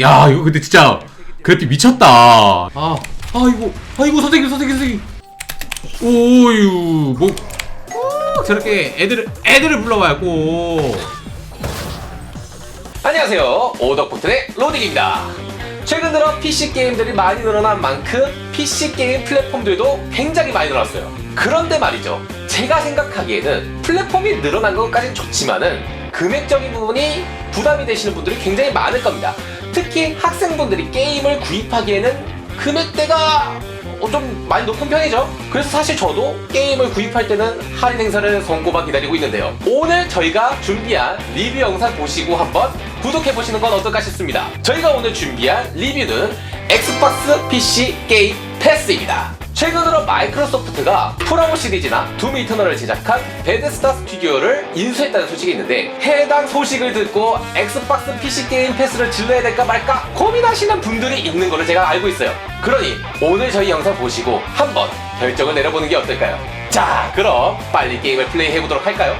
야 이거 근데 진짜 그래픽 미쳤다. 아 아이고 아이고 선생님 선생님 선생님. 오유 뭐. 꼭 저렇게 애들을 애들을 불러와요 꼭. 안녕하세요. 오덕포트의 로딩입니다. 최근 들어 PC 게임들이 많이 늘어난 만큼 PC 게임 플랫폼들도 굉장히 많이 늘었어요. 그런데 말이죠. 제가 생각하기에는 플랫폼이 늘어난 것까진 좋지만은 금액적인 부분이 부담이 되시는 분들이 굉장히 많을 겁니다 특히 학생분들이 게임을 구입하기에는 금액대가 어, 좀 많이 높은 편이죠. 그래서 사실 저도 게임을 구입할 때는 할인 행사를 손꼽아 기다리고 있는데요. 오늘 저희가 준비한 리뷰 영상 보시고 한번 구독해 보시는 건 어떨까 싶습니다. 저희가 오늘 준비한 리뷰는 엑스박스 PC 게임 패스입니다. 최근으로 마이크로소프트가 프라모 시리즈나 둠 이터널을 제작한 베데스다 스튜디오를 인수했다는 소식이 있는데 해당 소식을 듣고 엑스박스 PC 게임 패스를 질러야 될까 말까 고민하시는 분들이 있는 걸로 제가 알고 있어요. 그러니 오늘 저희 영상 보시고 한번 결정을 내려보는 게 어떨까요? 자, 그럼 빨리 게임을 플레이해 보도록 할까요?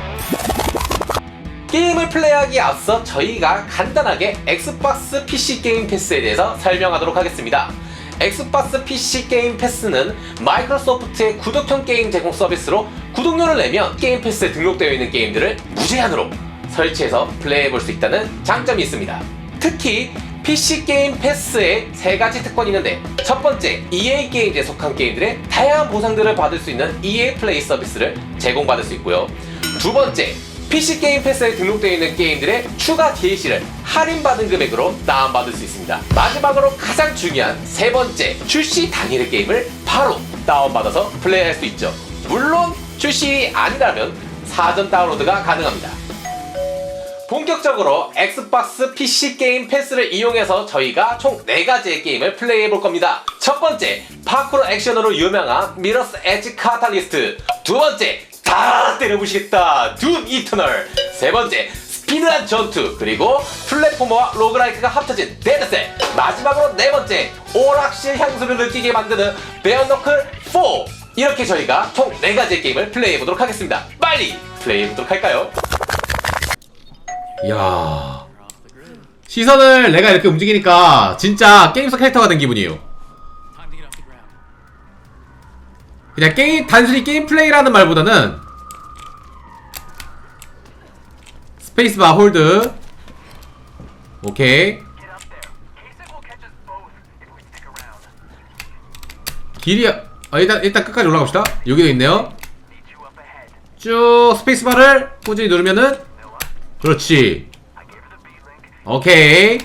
게임을 플레이하기에 앞서 저희가 간단하게 엑스박스 PC 게임 패스에 대해서 설명하도록 하겠습니다. 엑스박스 PC 게임 패스는 마이크로소프트의 구독형 게임 제공 서비스로 구독료를 내면 게임 패스에 등록되어 있는 게임들을 무제한으로 설치해서 플레이해 볼 수 있다는 장점이 있습니다. 특히 PC 게임 패스에 세 가지 특권이 있는데 첫 번째 EA 게임즈에 속한 게임들의 다양한 보상들을 받을 수 있는 EA 플레이 서비스를 제공받을 수 있고요. 두 번째 PC 게임 패스에 등록되어 있는 게임들의 추가 DLC를 할인받은 금액으로 다운받을 수 있습니다. 마지막으로 가장 중요한 세 번째, 출시 당일의 게임을 바로 다운받아서 플레이할 수 있죠. 물론 출시 아니라면 사전 다운로드가 가능합니다. 본격적으로 엑스박스 PC 게임 패스를 이용해서 저희가 총 4가지의 게임을 플레이해 볼 겁니다. 첫 번째, 파쿠르 액션으로 유명한 미러스 엣지 카탈리스트. 두 번째, 다 때려부시겠다. 둠 이터널. 세 번째, 스피드한 전투. 그리고 플랫포머와 로그라이크가 합쳐진 데드셀. 마지막으로 네 번째, 오락실 향수를 느끼게 만드는 베어너클 4. 이렇게 저희가 총 4가지의 게임을 플레이해 보도록 하겠습니다. 빨리 플레이해 보도록 할까요? 야 시선을 내가 이렇게 움직이니까 진짜 게임 속 캐릭터가 된 기분이에요 그냥 게임 단순히 게임 플레이라는 말보다는 스페이스바 홀드. 오케이. 길이 아, 일단 일단 끝까지 올라갑시다. 여기도 있네요. 쭉 스페이스바를 꾸준히 누르면은 그렇지. 오케이.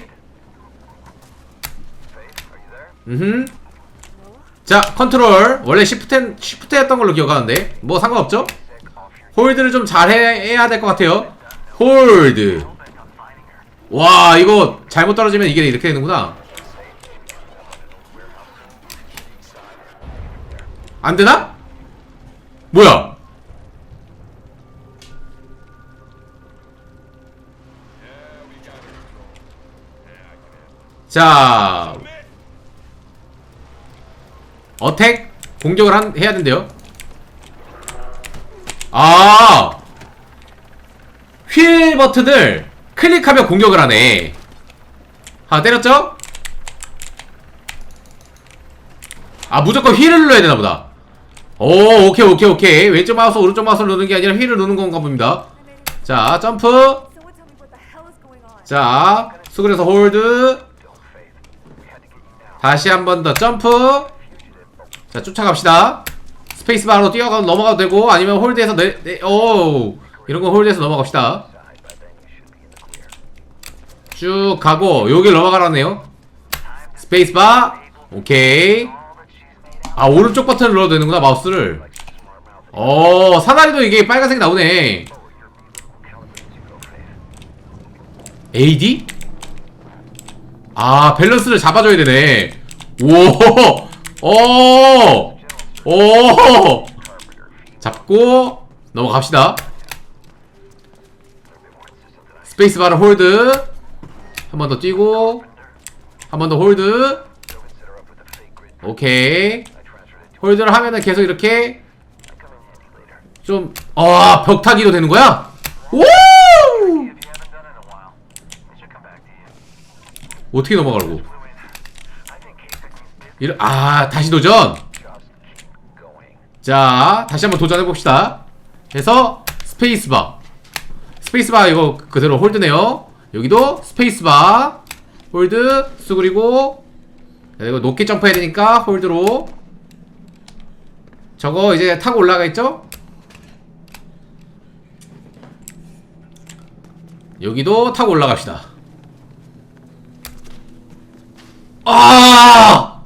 음흠. 자 컨트롤. 원래 시프트 시프트였던 걸로 기억하는데. 뭐 상관없죠? 홀드를 좀 잘 해야 될 것 같아요 홀드. 와 이거 잘못 떨어지면 이게 이렇게 되는구나. 안되나? 뭐야? 자. 어택? 공격을 한, 해야 된대요. 아! 휠 버튼을 클릭하면 공격을 하네. 아 때렸죠? 아 무조건 휠을 눌러야 되나 보다. 오 오케이 오케이 오케이. 왼쪽 마우스 오른쪽 마우스를 누르는 게 아니라 휠을 누르는 건가 봅니다. 자 점프. 자 수그려서 홀드. 다시 한 번 더 점프. 자 쫓아갑시다. 스페이스바로 뛰어가 넘어가도 되고 아니면 홀드해서 내, 내, 오 이런 거 홀드해서 넘어갑시다 쭉 가고 여길 넘어가라네요 스페이스바 오케이 아 오른쪽 버튼을 눌러도 되는구나 마우스를 어 사다리도 이게 빨간색이 나오네 AD? 아 밸런스를 잡아줘야 되네 오! 오! 오! 잡고 넘어갑시다 스페이스바를 홀드 한 번 더 뛰고 한 번 더 홀드 오케이 홀드를 하면은 계속 이렇게 좀 아, 벽타기도 되는 거야? 오! 어떻게 넘어가려고? 이러, 아, 다시 도전! 자, 다시 한번 도전해봅시다. 해서, 스페이스바. 스페이스바 이거 그대로 홀드네요. 여기도 스페이스바. 홀드, 수그리고, 자, 이거 높게 점프해야 되니까, 홀드로. 저거 이제 타고 올라가 있죠? 여기도 타고 올라갑시다. 아!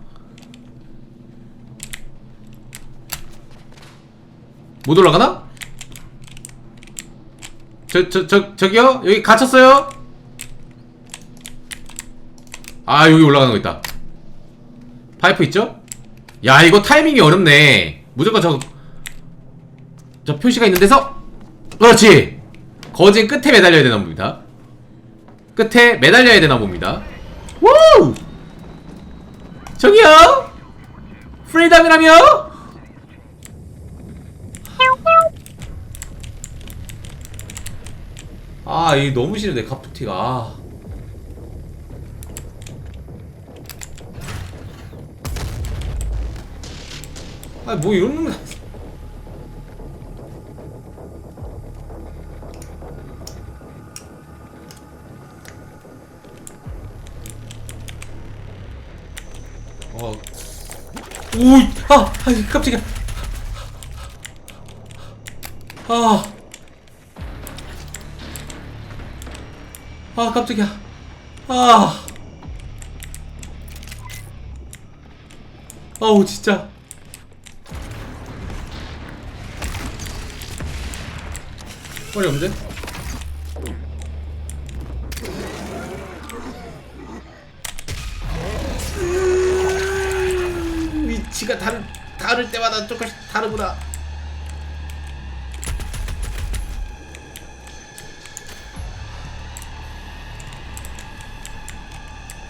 못 올라가나? 저, 저, 저, 저기요? 여기 갇혔어요? 아, 여기 올라가는 거 있다. 파이프 있죠? 야, 이거 타이밍이 어렵네. 무조건 저, 저 표시가 있는 데서, 그렇지! 거진 끝에 매달려야 되나 봅니다. 끝에 매달려야 되나 봅니다. 우! 저기요? 프리덤이라며? 아, 이 너무 싫은데 카프티가. 아. 아, 뭐 이런 놈. 어. 우, 아, 아, 깜짝이야. 아. 아, 깜짝이야. 아. 아우, 진짜. 머리 없는데? 위치가 다른 다를 때마다 조금씩 다르구나.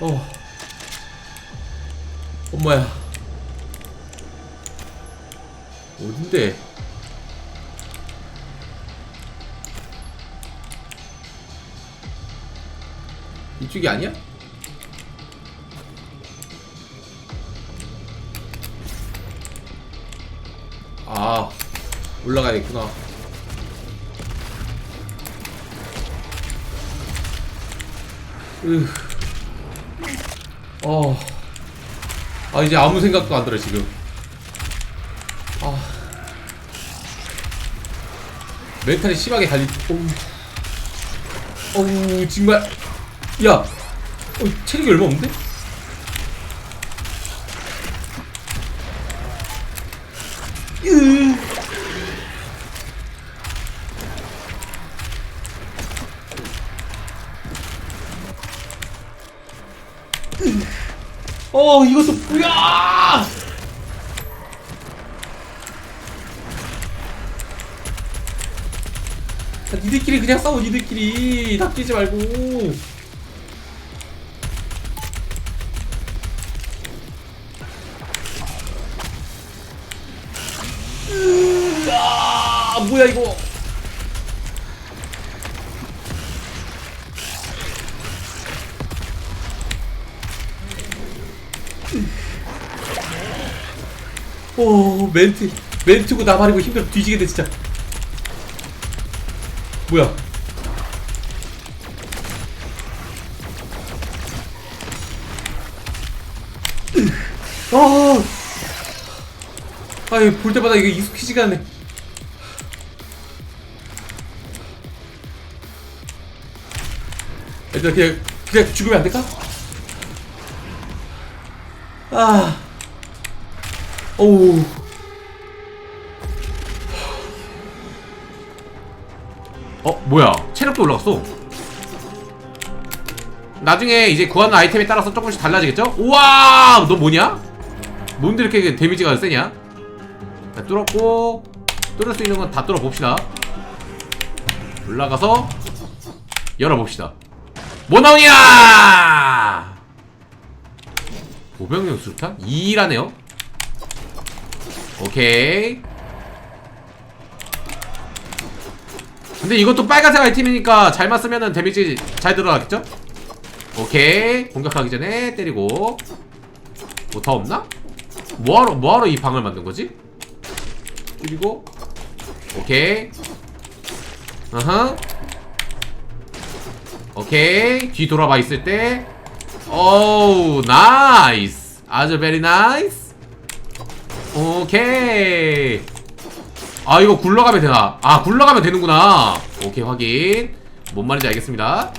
어. 엄마야. 어딘데? 이쪽이 아니야? 아 올라가야겠구나 으. 어. 아 이제 아무 생각도 안 들어 지금 아 멘탈이 심하게 달리 어우 어우 정말 야 어, 체력이 얼마 없는데? 으. 어 이것도 자, 니들끼리 그냥 싸워 니들끼리. 낚이지 말고. 아 뭐야 이거 오 멘트 멘트고 나발이고 힘들어 뒤지겠네 진짜. 뭐야? 아! 아이 볼 때마다 이게 익숙해지가 않네. 얘들아 그냥 그냥 죽으면 안 될까? 아 오우 어 뭐야 체력도 올라갔어 나중에 이제 구하는 아이템에 따라서 조금씩 달라지겠죠? 우와 너 뭐냐? 뭔데 이렇게 데미지가 세냐? 자 뚫었고 뚫을 수 있는 건 다 뚫어봅시다 올라가서 열어봅시다 뭐 나오냐 보병용 수류탄? 2라네요 오케이. 근데 이것도 빨간색 아이템이니까 잘만 쓰면은 데미지 잘 들어가겠죠? 오케이. 공격하기 전에 때리고. 뭐 더 없나? 뭐하러 뭐하러 이 방을 만든 거지? 그리고 오케이. 어허. 오케이. 뒤 돌아봐 있을 때. 오우 나이스. 아주 베리 나이스 오케이. 아 이거 굴러가면 되나? 아 굴러가면 되는구나. 오케이 확인. 뭔 말인지 알겠습니다.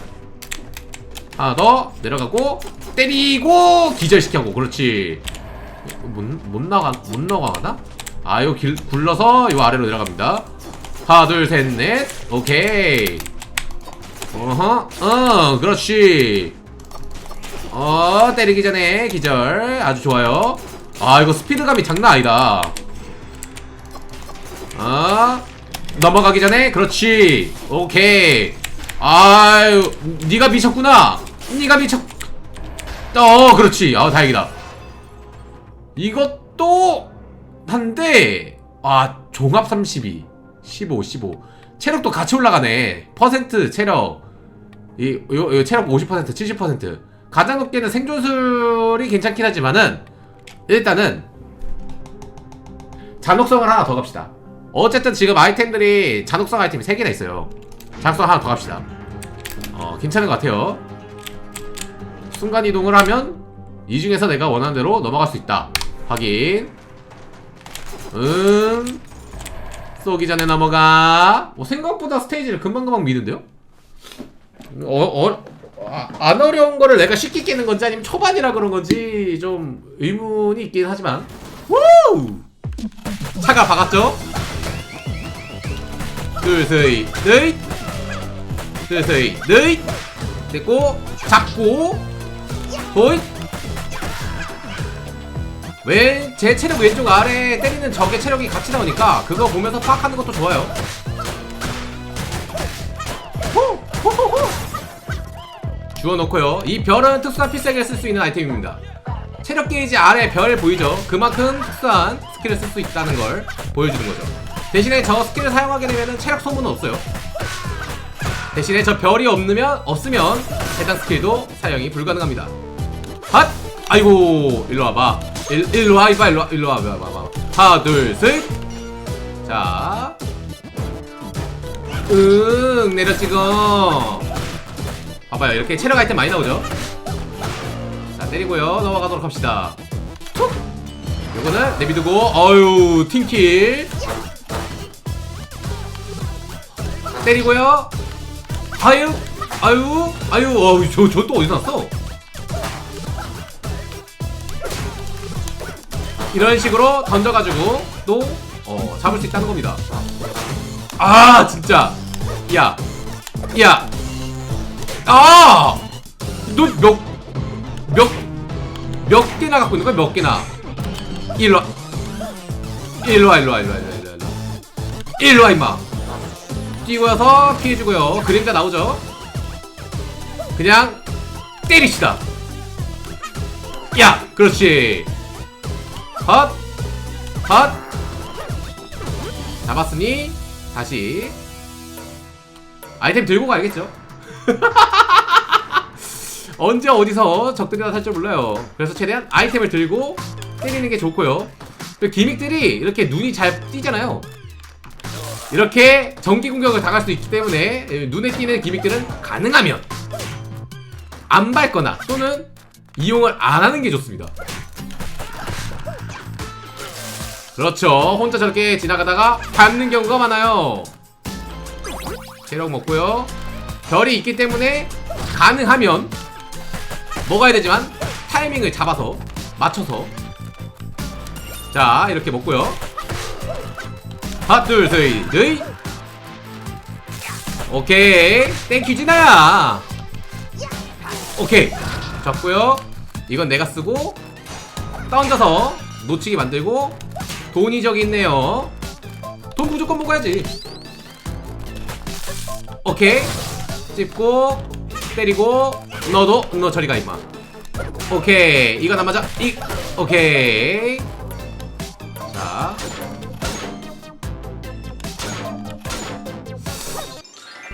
하나 더 내려가고 때리고 기절시켜고. 그렇지. 못, 못 나가 못 나가나? 아 이거 길, 굴러서 이 아래로 내려갑니다. 하나 둘 셋 넷. 오케이. 어허 어 그렇지. 어 때리기 전에 기절. 아주 좋아요 아 이거 스피드감이 장난 아니다. 어 넘어가기 전에? 그렇지. 오케이. 아유 네가 미쳤구나. 네가 미쳤 어 그렇지. 아 다행이다. 이것도 한데 아 종합 32 15 15 체력도 같이 올라가네. 퍼센트 체력. 이 요, 요 체력 50% 70% 가장 높게는 생존술이 괜찮긴 하지만은 일단은 잔혹성을 하나 더 갑시다. 어쨌든 지금 아이템들이 잔혹성 아이템이 3개나 있어요. 잔혹성 하나 더 갑시다. 어 괜찮은 것 같아요. 순간이동을 하면 이 중에서 내가 원하는 대로 넘어갈 수 있다. 확인. 음. 쏘기 전에 넘어가. 뭐 생각보다 스테이지를 금방금방 미는데요? 어, 어, 아, 안 어려운 거를 내가 쉽게 깨는 건지 아니면 초반이라 그런 건지 좀 의문이 있긴 하지만 우! 차가 박았죠? 둘셋 넷 둘셋 넷 됐고 잡고 호잇 왜제 체력 왼쪽 아래 때리는 적의 체력이 같이 나오니까 그거 보면서 파악하는 것도 좋아요. 주워놓고요. 이 별은 특수한 필살기를 쓸 수 있는 아이템입니다. 체력 게이지 아래 별 보이죠? 그만큼 특수한 스킬을 쓸 수 있다는 걸 보여주는 거죠. 대신에 저 스킬을 사용하게 되면 체력 소모는 없어요. 대신에 저 별이 없으면 없으면 해당 스킬도 사용이 불가능합니다. 핫! 아이고 일로 와봐. 일, 일로 와 이봐 일로 와 일로 와 일로 와 봐. 하나 둘 셋. 자. 응 내려 찍어. 봐봐요 이렇게 체력 아이템 많이 나오죠. 자 때리고요 넘어가도록 합시다. 툭. 요거는 내비두고 어유 팀킬. 때리고요. 아유 아유 아유 어우 저 저 또 어디서 났어? 이런 식으로 던져가지고 또 어, 잡을 수 있다는 겁니다. 아 진짜 야 야. 아! 너 몇 몇 몇 개나 갖고 있는 거야? 몇 개나? 일로 와. 일로 와, 일로 와, 일로 와, 일로 와, 일로 와. 일로 와, 임마. 뛰고서 피해주고요. 그림자 나오죠? 그냥 때리시다. 야, 그렇지. 헛, 헛. 잡았으니 다시 아이템 들고 가야겠죠. 언제 어디서 적들이 나타날 줄 몰라요. 그래서 최대한 아이템을 들고 때리는 게 좋고요. 또 기믹들이 이렇게 눈이 잘 띄잖아요. 이렇게 전기 공격을 당할 수 있기 때문에 눈에 띄는 기믹들은 가능하면 안 밟거나 또는 이용을 안 하는 게 좋습니다. 그렇죠. 혼자 저렇게 지나가다가 밟는 경우가 많아요. 체력 먹고요. 별이 있기 때문에 가능하면 먹어야 되지만 타이밍을 잡아서 맞춰서. 자 이렇게 먹고요. 하나 둘셋넷. 오케이. 땡큐 진아야. 오케이. 잡고요. 이건 내가 쓰고 던져서 놓치게 만들고 돈이 저기 있네요. 돈 무조건 먹어야지. 오케이 찝고 때리고 너도 너 저리 가 임마 오케이 이거 나 맞아 이 오케이 자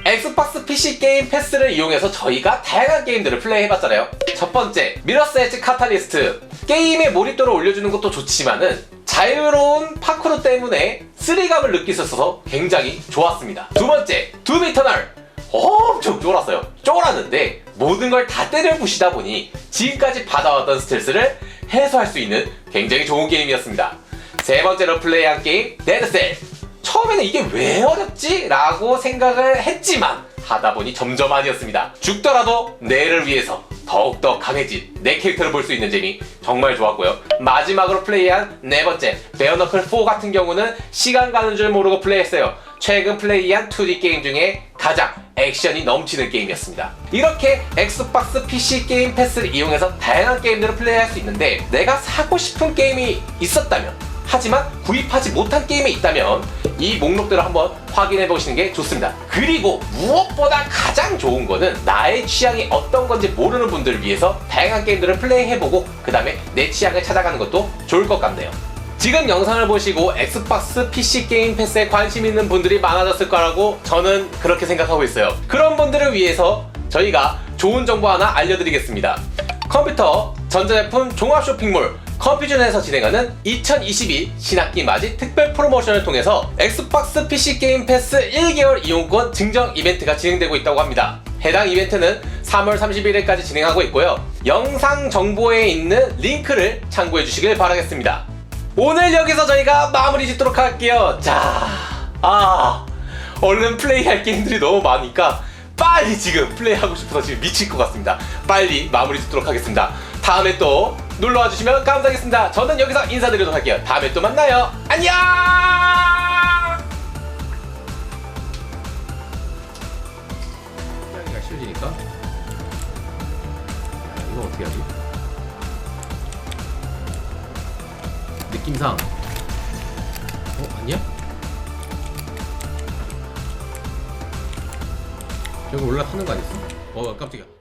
엑스박스 PC 게임 패스를 이용해서 저희가 다양한 게임들을 플레이해봤잖아요. 첫 번째, 미러스 엣지 카탈리스트. 게임의 몰입도를 올려주는 것도 좋지만은 자유로운 파쿠르 때문에 스리감을 있어서 굉장히 좋았습니다. 두 번째, 둠 이터널. 엄청 쫄았어요. 쫄았는데 모든 걸 다 때려 부시다 보니 지금까지 받아왔던 스트레스를 해소할 수 있는 굉장히 좋은 게임이었습니다. 세 번째로 플레이한 게임 데드셀. 처음에는 이게 왜 어렵지? 라고 생각을 했지만 하다 보니 점점 아니었습니다. 죽더라도 내를 위해서 더욱더 강해진 내 캐릭터를 볼 수 있는 재미 정말 좋았고요. 마지막으로 플레이한 네 번째 베어너클 4 같은 경우는 시간 가는 줄 모르고 플레이했어요. 최근 플레이한 2D 게임 중에 가장 액션이 넘치는 게임이었습니다. 이렇게 엑스박스 PC 게임 패스를 이용해서 다양한 게임들을 플레이할 수 있는데 내가 사고 싶은 게임이 있었다면 하지만 구입하지 못한 게임이 있다면 이 목록들을 한번 확인해 보시는 게 좋습니다. 그리고 무엇보다 가장 좋은 거는 나의 취향이 어떤 건지 모르는 분들을 위해서 다양한 게임들을 플레이해보고 그 다음에 내 취향을 찾아가는 것도 좋을 것 같네요. 지금 영상을 보시고 엑스박스 PC 게임 패스에 관심 있는 분들이 많아졌을 거라고 저는 그렇게 생각하고 있어요. 그런 분들을 위해서 저희가 좋은 정보 하나 알려드리겠습니다. 컴퓨터, 전자제품 종합 쇼핑몰 컴퓨전에서 진행하는 2022 신학기 맞이 특별 프로모션을 통해서 엑스박스 PC 게임 패스 1개월 이용권 증정 이벤트가 진행되고 있다고 합니다. 해당 이벤트는 3월 31일까지 진행하고 있고요. 영상 정보에 있는 링크를 참고해 주시길 바라겠습니다. 오늘 여기서 저희가 마무리 짓도록 할게요. 자, 아, 얼른 플레이할 게임들이 너무 많으니까 빨리 지금 플레이하고 싶어서 지금 미칠 것 같습니다. 빨리 마무리 짓도록 하겠습니다. 다음에 또 놀러와 주시면 감사하겠습니다. 저는 여기서 인사드리도록 할게요. 다음에 또 만나요. 안녕! 쉬워지니까. 야, 이거 어떻게 하지? 느낌상. 어 아니야? 저기 올라타는 거 아니었어? 어 깜짝이야.